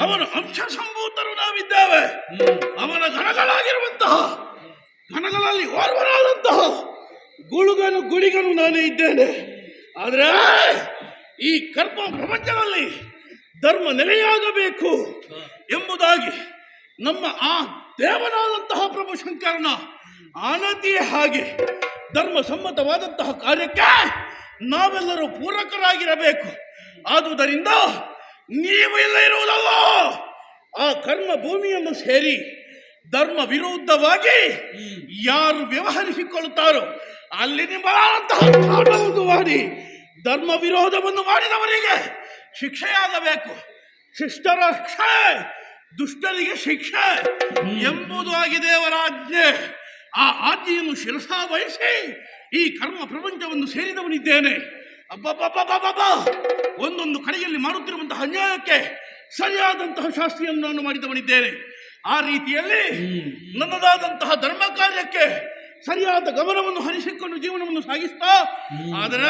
ಅವನ ಅಂಶ ಸಂಭೂತರು ನಾವಿದ್ದೇವೆ ಅವನ ಗಣಗಳಾಗಿರುವಂತಹ ಗಣಗಳಲ್ಲಿ ಓರ್ವನಾದಂತಹ ಗುಳುಗನು ಗುಳಿಗನು ನಾನೇ ಇದ್ದೇನೆ. ಆದರೆ ಈ ಕರ್ಮ ಪ್ರಪಂಚದಲ್ಲಿ ಧರ್ಮ ನೆಲೆಯಾಗಬೇಕು ಎಂಬುದಾಗಿ ನಮ್ಮ ಆ ದೇವನಾದಂತಹ ಪ್ರಭು ಶಂಕರನ ಆನತಿಯೇ ಹಾಗೆ ಧರ್ಮ ಸಮ್ಮತವಾದಂತಹ ಕಾರ್ಯಕ್ಕೆ ನಾವೆಲ್ಲರೂ ಪೂರಕರಾಗಿರಬೇಕು. ಆದುದರಿಂದ ನೀವು ಇಲ್ಲ ಇರುವುದಲ್ಲ? ಆ ಕರ್ಮ ಭೂಮಿಯನ್ನು ಸೇರಿ ಧರ್ಮ ವಿರುದ್ಧವಾಗಿ ಯಾರು ವ್ಯವಹರಿಸಿಕೊಳ್ಳುತ್ತಾರೋ, ಅಲ್ಲಿ ನಿಮ್ಮ ಮಾಡಿ ಧರ್ಮ ವಿರೋಧವನ್ನು ಮಾಡಿದವರಿಗೆ ಶಿಕ್ಷೆಯಾಗಬೇಕು. ಶಿಷ್ಟರ ರಕ್ಷೆ, ದುಷ್ಟರಿಗೆ ಶಿಕ್ಷೆ ಎಂಬುದು ಆಗಿದೆ ಅವರ ಆಜ್ಞೆ. ಆ ಆಜ್ಞೆಯನ್ನು ಶಿರಸಾ ವಹಿಸಿ ಈ ಕರ್ಮ ಪ್ರಪಂಚವನ್ನು ಸೇರಿದವನಿದ್ದೇನೆ. ಅಬ್ಬಬ್ಬಬ್ಬಬ್ಬಬ್ಬ ಒಂದೊಂದು ಕಡೆಯಲ್ಲಿ ಮಾಡುತ್ತಿರುವಂತಹ ಅನ್ಯಾಯಕ್ಕೆ ಸರಿಯಾದಂತಹ ಶಾಸ್ತ್ರಿಯನ್ನು ನಾನು ಮಾಡಿದವನಿದ್ದೇನೆ. ಆ ರೀತಿಯಲ್ಲಿ ನನ್ನದಾದಂತಹ ಧರ್ಮ ಕಾರ್ಯಕ್ಕೆ ಸರಿಯಾದ ಗಮನವನ್ನು ಹರಿಸಿಕೊಂಡು ಜೀವನವನ್ನು ಸಾಗಿಸ್ತಾ ಆದರೆ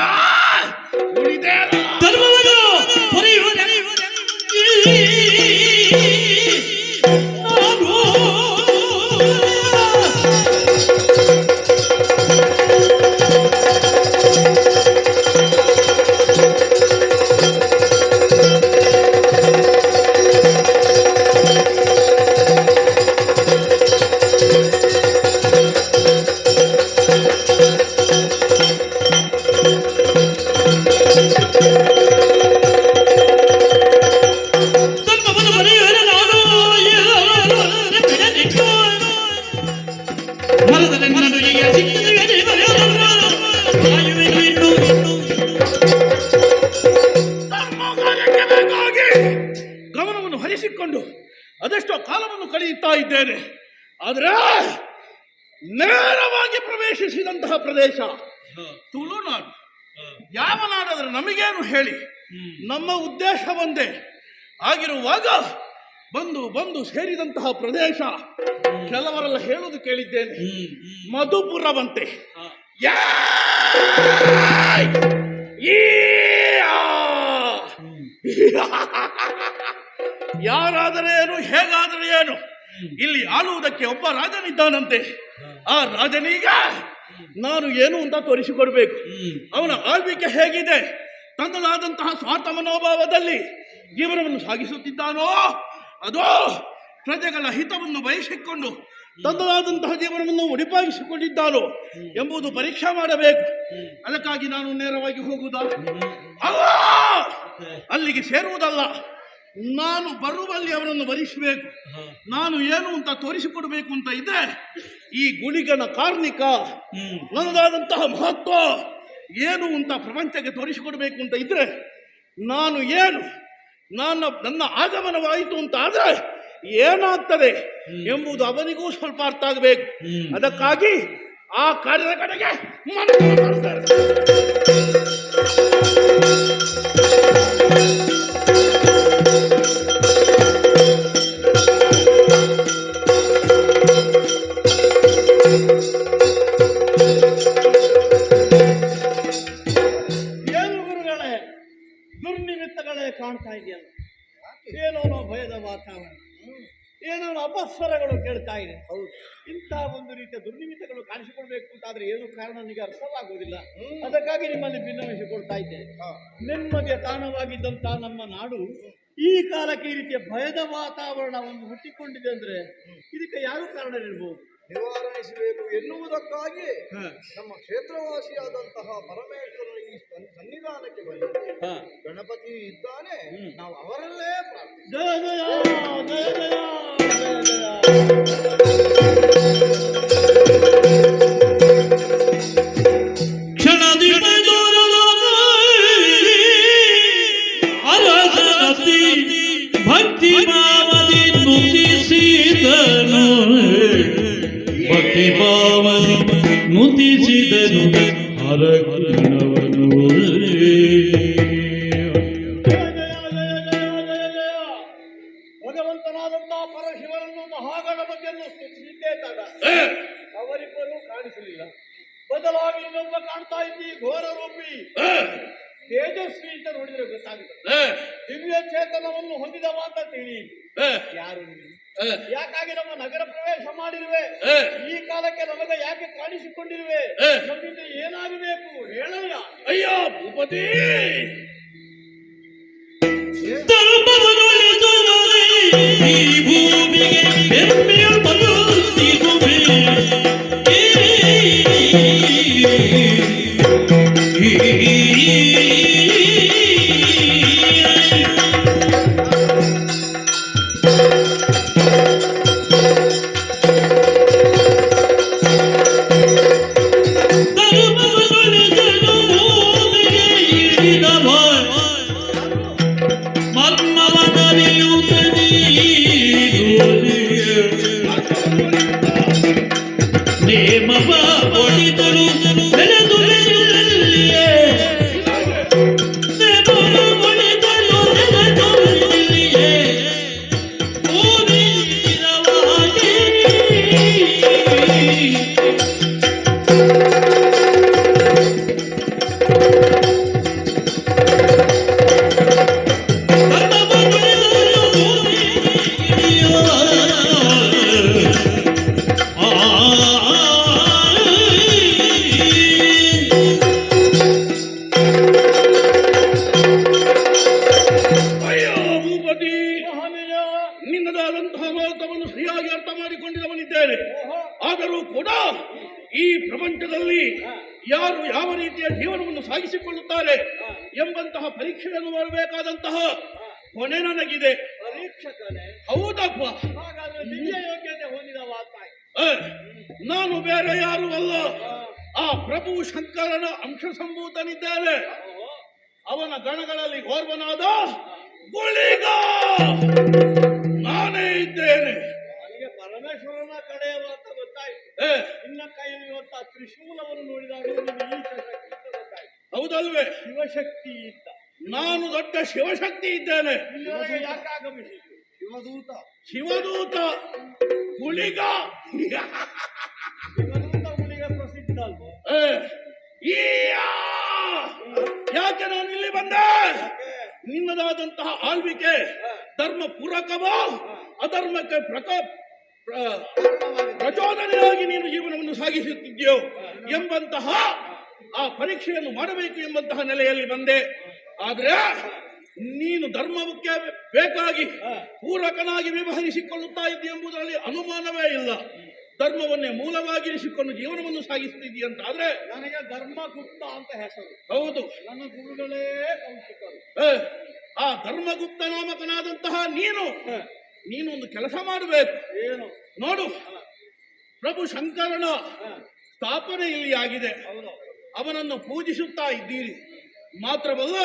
ಪ್ರದೇಶ ತುಳುನಾಡು ಯಾವ ನಾಡಾದ್ರೆ ನಮಗೇನು ಹೇಳಿ, ನಮ್ಮ ಉದ್ದೇಶ ಒಂದೇ. ಆಗಿರುವಾಗ ಬಂದು ಬಂದು ಸೇರಿದಂತಹ ಪ್ರದೇಶ ಕೆಲವರೆಲ್ಲ ಹೇಳುವುದು ಕೇಳಿದ್ದೇನೆ. ಮಧುಪುರವಂತೆ! ಯಾರಾದರೆ ಏನು, ಹೇಗಾದರೆ ಏನು? ಇಲ್ಲಿ ಆಳುವುದಕ್ಕೆ ಒಬ್ಬ ರಾಜನಿದ್ದಾನಂತೆ. ಆ ರಾಜನೀಗ ನಾನು ಏನು ಅಂತ ತೋರಿಸಿಕೊಡ್ಬೇಕು. ಅವನ ಆಳ್ವಿಕೆ ಹೇಗಿದೆ? ತನ್ನದಾದಂತಹ ಸ್ವಾರ್ಥ ಮನೋಭಾವದಲ್ಲಿ ಜೀವನವನ್ನು ಸಾಗಿಸುತ್ತಿದ್ದಾನೋ? ಅದೋ ಪ್ರಜೆಗಳ ಹಿತವನ್ನು ಬಯಸಿಕೊಂಡು ತನ್ನದಾದಂತಹ ಜೀವನವನ್ನು ಉಡಿಪಾಗಿಸಿಕೊಂಡಿದ್ದಾನೋ ಎಂಬುದು ಪರೀಕ್ಷೆ ಮಾಡಬೇಕು. ಅದಕ್ಕಾಗಿ ನಾನು ನೇರವಾಗಿ ಹೋಗುವುದಾ? ಅಲ್ಲ! ಅಲ್ಲಿಗೆ ಸೇರುವುದಲ್ಲ. ನಾನು ಬರುವಲ್ಲಿ ಅವರನ್ನು ವರಿಸಬೇಕು. ನಾನು ಏನು ಅಂತ ತೋರಿಸಿಕೊಡಬೇಕು ಅಂತ ಇದ್ರೆ ಈ ಗುಳಿಗನ ಕಾರ್ಮಿಕ ನನ್ನದಾದಂತಹ ಮಹತ್ವ ಏನು ಅಂತ ಪ್ರಪಂಚಕ್ಕೆ ತೋರಿಸಿಕೊಡಬೇಕು ಅಂತ ಇದ್ರೆ ನಾನು ಏನು ನನ್ನ ನನ್ನ ಆಗಮನವಾಯಿತು ಅಂತ ಆದ್ರೆ ಏನಾಗ್ತದೆ ಎಂಬುದು ಅವನಿಗೂ ಸ್ವಲ್ಪ ಅರ್ಥ ಆಗಬೇಕು. ಅದಕ್ಕಾಗಿ ಆ ಕಾರ್ಯದ ಕಡೆಗೆ ಮಾಡ್ತಾರೆ. ಕಾಣ್ತಾ ಇದೆಯಲ್ಲ ಏನೋ ನಾವು ಭಯದ ವಾತಾವರಣ. ಏನೋ ಅಪಸ್ವರಗಳು ಕೇಳ್ತಾ ಇದೆ. ಇಂಥ ಒಂದು ರೀತಿಯ ದುರ್ನಿಮಿತ್ತಗಳು ಕಾಣಿಸಿಕೊಳ್ಬೇಕು ಅಂತಾದ್ರೆ ಏನು ಕಾರಣ? ನನಗೆ ಅರ್ಥವಾಗುವುದಿಲ್ಲ ಅದಕ್ಕಾಗಿ ನಿಮ್ಮಲ್ಲಿ ಭಿನ್ನವಹಿಸಿಕೊಳ್ತಾ ಇದ್ದೇನೆ. ನೆಮ್ಮದಿಯ ತಾಣವಾಗಿದ್ದಂತಹ ನಮ್ಮ ನಾಡು ಈ ಕಾಲಕ್ಕೆ ಈ ರೀತಿಯ ಭಯದ ವಾತಾವರಣ ಒಂದು ಹುಟ್ಟಿಕೊಂಡಿದೆ ಅಂದ್ರೆ ಇದಕ್ಕೆ ಯಾರು ಕಾರಣ ಇರ್ಬೋದು? ನಿವಾರಣಿಸಬೇಕು ಎನ್ನುವುದಕ್ಕಾಗಿ ನಮ್ಮ ಕ್ಷೇತ್ರವಾಸಿಯಾದಂತಹ ಪರಮೇಶ್ವರ ಈ ಸನ್- ಸನ್ನಿಧಾನಕ್ಕೆ ಬಂದು ಗಣಪತಿ ಇದ್ದಾನೆ ನಾವು ಅವರಲ್ಲೇ ಪ್ರಾರ್ಥಿಸಿ ಪರಶಿವನನ್ನು ಮಹಾಗಣಪತಿಯನ್ನು ಸ್ತುತಿಸಿದ್ದೇ ತಡ ಅವರಿಬ್ಬರೂ ಕಾಣಿಸಲಿಲ್ಲ. ಬದಲಾಗಿ ಇನ್ನೊಬ್ಬ ಕಾಣ್ತಾ ಇದ್ದಿ ಘೋರ ರೂಪಿ. ತೇಜಸ್ವಿ ಅಂತ ನೋಡಿದ್ರೆ ಗೊತ್ತಾಗುತ್ತೆ. ದಿವ್ಯ ಚೇತನವನ್ನು ಹೊಂದಿದವ ಅಂತ ತಿಳಿ ಯಾರು ಯಾಕಾಗಿ ನಮ್ಮ ನಗರ ಪ್ರವೇಶ ಮಾಡಿರುವೆ? ಈ ಕಾಲಕ್ಕೆ ನಮಗೆ ಯಾಕೆ ಕಾಣಿಸಿಕೊಂಡಿರುವೆ. ನಮ್ಮಿಂದ ಏನಾಗಬೇಕು ಹೇಳಯ್ಯ ಅಯ್ಯೋ ಭೂಪತಿ! ಧರ್ಮವನ್ನೊಲಿಸುವರೆ ಈ ಭೂಮಿಗೆ ಮಾಡಬೇಕಾದಂತಹ ಹೊಣೆ ನನಗಿದೆ. ಪರೀಕ್ಷಕನೇ ಹೌದಪ್ಪ. ಹಾಗಾದ್ರೆ ಯೋಗ್ಯತೆ ನಾನು ಬೇರೆ ಯಾರು ಅಲ್ಲ. ಆ ಪ್ರಭು ಶಂಕರನ ಅಂಶ ಸಂಭೂತನಿದ್ದೇನೆ ಅವನ ಗಣಗಳಲ್ಲಿ ಗೋರ್ವನಾದ ಗುಳಿಗ. ನಾನೇ ಇದ್ದೇನೆ. ನನಗೆ ಪರಮೇಶ್ವರನ ಕಡೆಯ ಅಂತ ಗೊತ್ತಾಯ್ತು. ನಿನ್ನ ಕೈಯಲ್ಲಿ ಇವತ್ತ ತ್ರಿಶೂಲವನ್ನು ನೋಡಿದಾಗ ಹೌದಲ್ವೇ? ಶಿವಶಕ್ತಿ ಇದ್ದ ನಾನು ದೊಡ್ಡ ಶಿವಶಕ್ತಿ ಇದ್ದೇನೆ. ಶಿವದೂತ. ಶಿವದೂತ. ಈಯಾ! ಯಾಕೆ ನಾನು ಇಲ್ಲಿ ಬಂದೆ? ನಿನ್ನದಾದಂತಹ ಆಳ್ವಿಕೆ ಧರ್ಮ ಪೂರಕವೋ ಅಧರ್ಮಕ್ಕೆ ಪ್ರಕ ಪ್ರ- ಪ್ರಚೋದನೆಯಾಗಿ ನೀನು ಜೀವನವನ್ನು ಸಾಗಿಸುತ್ತಿದ್ಯೋ ಎಂಬಂತಹ ಆ ಪರೀಕ್ಷೆಯನ್ನು ಮಾಡಬೇಕು ಎಂಬಂತಹ ನೆಲೆಯಲ್ಲಿ ಬಂದೆ. ಆದ್ರೆ ನೀನು ಧರ್ಮಕ್ಕೆ ಬೇಕಾಗಿ ಪೂರಕನಾಗಿ ವ್ಯವಹರಿಸಿಕೊಳ್ಳುತ್ತಾ ಇದ್ದಿ ಎಂಬುದರಲ್ಲಿ ಅನುಮಾನವೇ ಇಲ್ಲ. ಧರ್ಮವನ್ನೇ ಮೂಲವಾಗಿರಿಸಿಕೊಂಡು ಜೀವನವನ್ನು ಸಾಗಿಸುತ್ತಿದ್ದೀಯಂತ ಆದ್ರೆ ನನಗೆ ಧರ್ಮಗುಪ್ತ ಅಂತ ಹೆಸರು. ಹೌದು. ನನ್ನ ಗುರುಗಳೇ ಆ ಧರ್ಮಗುಪ್ತ ನಾಮಕನಾದಂತಹ ನೀನು ನೀನು ಒಂದು ಕೆಲಸ ಮಾಡಬೇಕು. ಏನು? ನೋಡು ಪ್ರಭು ಶಂಕರನ ಸ್ಥಾಪನೆ ಇಲ್ಲಿ ಆಗಿದೆ ಅವನನ್ನು ಪೂಜಿಸುತ್ತಾ ಇದ್ದೀರಿ. ಮಾತ್ರವಲ್ಲ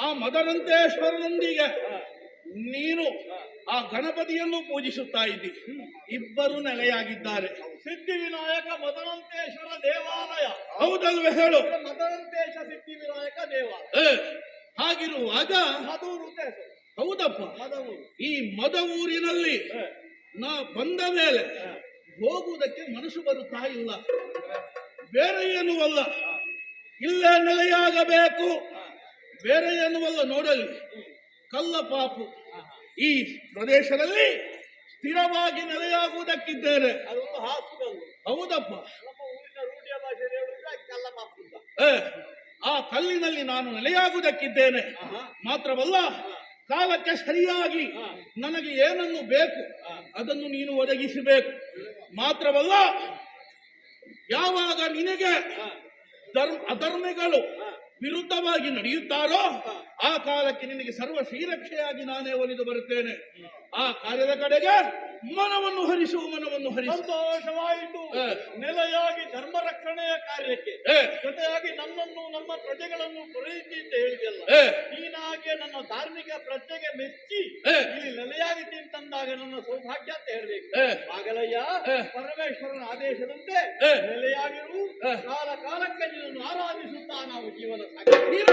ಆ ಮದರಂತೇಶ್ವರನೊಂದಿಗೆ ನೀನು ಆ ಗಣಪತಿಯನ್ನು ಪೂಜಿಸುತ್ತಾ ಇದ್ದಿ. ಇಬ್ಬರು ನೆಲೆಯಾಗಿದ್ದಾರೆ. ಸಿದ್ಧಿವಿನಾಯಕ ಮದರಂತೇಶ್ವರ ದೇವಾಲಯ. ಹೌದಲ್ವೇ ಹೇಳು. ಮದರಂತೇಶ ಸಿದ್ಧಿ ವಿನಾಯಕ ದೇವಾಲಯ ಹಾಗಿರುವಾಗ ಮದೂರು ಹೌದಪ್ಪ. ಈ ಮದ ಊರಿನಲ್ಲಿ ನಾ ಬಂದ ಮೇಲೆ ಹೋಗುವುದಕ್ಕೆ ಮನಸ್ಸು ಬರುತ್ತಾ ಇಲ್ಲ. ಬೇರೆ ಏನೂ ಅಲ್ಲ. ಇಲ್ಲೇ ನೆಲೆಯಾಗಬೇಕು. ಬೇರೆ ಎನ್ನುವಲ್ಲ ನೋಡಲಿ. ಕಲ್ಲ ಪಾಪು. ಈ ಪ್ರದೇಶದಲ್ಲಿ ಸ್ಥಿರವಾಗಿ ನೆಲೆಯಾಗುವುದಕ್ಕಿದ್ದೇನೆ. ಹೌದಪ್ಪ. ಆ ಕಲ್ಲಿನಲ್ಲಿ ನಾನು ನೆಲೆಯಾಗುವುದಕ್ಕಿದ್ದೇನೆ. ಮಾತ್ರವಲ್ಲ ಕಾಲಕ್ಕೆ ಸರಿಯಾಗಿ ನನಗೆ ಏನನ್ನು ಬೇಕು ಅದನ್ನು ನೀನು ಒದಗಿಸಬೇಕು. ಮಾತ್ರವಲ್ಲ ಯಾವಾಗ ನಿನಗೆ ಧರ್ಮ ಅಧರ್ಮಿಗಳು ವಿರುದ್ಧವಾಗಿ ನಡೆಯುತ್ತಾರೋ ಆ ಕಾಲಕ್ಕೆ ನಿನಗೆ ಸರ್ವ ಶ್ರೀರಕ್ಷೆಯಾಗಿ ನಾನೇ ಒಲಿದು ಬರುತ್ತೇನೆ. ಆ ಕಾರ್ಯದ ಕಡೆಗೆ ಮನವನ್ನು ಹರಿಸುವ ಮನವನ್ನು ಹರಿಸು. ಸಂತೋಷವಾಯಿತು. ನೆಲೆಯಾಗಿ ಧರ್ಮ ರಕ್ಷಣೆಯ ಕಾರ್ಯಕ್ಕೆ. ಜೊತೆಯಾಗಿ ನನ್ನನ್ನು ನಮ್ಮ ಪ್ರಜೆಗಳನ್ನು ಪೂರೈಸಿ ಅಂತ ಹೇಳಿದೆಲ್ಲ ನೀನಾಗೆ ನನ್ನ ಧಾರ್ಮಿಕ ಪ್ರಜೆಗೆ ಮೆಚ್ಚಿ. ಇಲ್ಲಿ ನೆಲೆಯಾಗಿ ತಿಂತಂದಾಗ ನನ್ನ ಸೌಭಾಗ್ಯ ಅಂತ ಹೇಳ್ಬೇಕು. ಆಗಲಯ್ಯ ಪರಮೇಶ್ವರನ ಆದೇಶದಂತೆ. ನೆಲೆಯಾಗಿರು. ಕಾಲ ಕಾಲಕ್ಕೆ ನಿನ್ನನ್ನು ಆರಾಧಿಸುತ್ತಾ ನಾವು ಜೀವನ ಸಾಗಿ ನೀನು